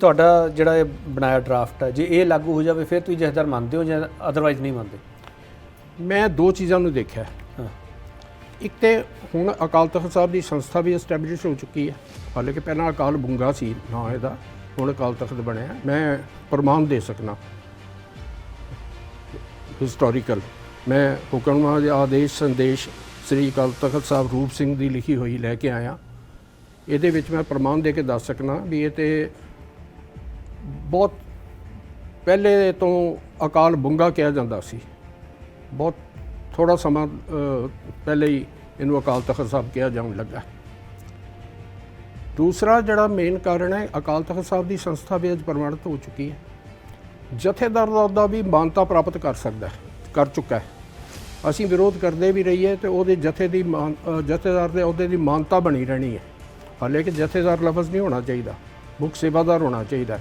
ਤੁਹਾਡਾ ਜਿਹੜਾ ਇਹ ਬਣਾਇਆ ਡਰਾਫਟ ਹੈ ਜੇ ਇਹ ਲਾਗੂ ਹੋ ਜਾਵੇ ਫਿਰ ਤੁਸੀਂ ਜਥੇਦਾਰ ਮੰਨਦੇ ਹੋ ਜਾਂ ਅਦਰਵਾਈਜ਼ ਨਹੀਂ ਮੰਨਦੇ? ਮੈਂ ਦੋ ਚੀਜ਼ਾਂ ਨੂੰ ਦੇਖਿਆ। ਇੱਕ ਤੇ ਹੁਣ ਅਕਾਲ ਤਖਤ ਸਾਹਿਬ ਦੀ ਸੰਸਥਾ ਵੀ ਐਸਟੈਬਲਿਸ਼ ਹੋ ਚੁੱਕੀ ਹੈ। ਹਾਲਾਂਕਿ ਪਹਿਲਾਂ ਅਕਾਲ ਬੁੰਗਾ ਸੀ ਨਾਂ ਇਹਦਾ ਹੁਣ ਅਕਾਲ ਤਖਤ ਬਣਿਆ। ਮੈਂ ਪ੍ਰਮਾਣ ਦੇ ਸਕਣਾ ਹਿਸਟੋਰੀਕਲ ਮੈਂ ਹੁਕਮਨਾਮਾ ਦੇ ਆਦੇਸ਼ ਸੰਦੇਸ਼ ਸ੍ਰੀ ਅਕਾਲ ਤਖਤ ਸਾਹਿਬ ਰੂਪ ਸਿੰਘ ਦੀ ਲਿਖੀ ਹੋਈ ਲੈ ਕੇ ਆਇਆ। ਇਹਦੇ ਵਿੱਚ ਮੈਂ ਪ੍ਰਮਾਣ ਦੇ ਕੇ ਦੱਸ ਸਕਣਾ ਵੀ ਇਹ ਤੇ ਬਹੁਤ ਪਹਿਲੇ ਤੋਂ ਅਕਾਲ ਬੁੰਗਾ ਕਿਹਾ ਜਾਂਦਾ ਸੀ। ਬਹੁਤ ਥੋੜਾ ਸਮਾਂ ਪਹਿਲੇ ਹੀ ਇਹਨੂੰ ਅਕਾਲ ਤਖਤ ਸਾਹਿਬ ਕਿਹਾ ਜਾਣ ਲੱਗਾ। ਦੂਸਰਾ ਜਿਹੜਾ ਮੇਨ ਕਾਰਨ ਹੈ, ਅਕਾਲ ਤਖਤ ਸਾਹਿਬ ਦੀ ਸੰਸਥਾ ਵੀ ਅੱਜ ਪ੍ਰਮਾਣਿਤ ਹੋ ਚੁੱਕੀ ਹੈ। ਜਥੇਦਾਰ ਦਾ ਅਹੁਦਾ ਵੀ ਮਾਨਤਾ ਪ੍ਰਾਪਤ ਕਰ ਸਕਦਾ ਹੈ, ਕਰ ਚੁੱਕਾ ਹੈ। ਅਸੀਂ ਵਿਰੋਧ ਕਰਦੇ ਵੀ ਰਹੀਏ ਤੇ ਉਹਦੇ ਜਥੇ ਦੀ ਮਾਨ- ਜਥੇਦਾਰ ਦੇ ਅਹੁਦੇ ਦੀ ਮਾਨਤਾ ਬਣੀ ਰਹਿਣੀ ਹੈ। ਹਾਲੇ ਕਿ ਜਥੇਦਾਰ ਲਫ਼ਜ਼ ਨਹੀਂ ਹੋਣਾ ਚਾਹੀਦਾ, ਮੁੱਖ ਸੇਵਾਦਾਰ ਹੋਣਾ ਚਾਹੀਦਾ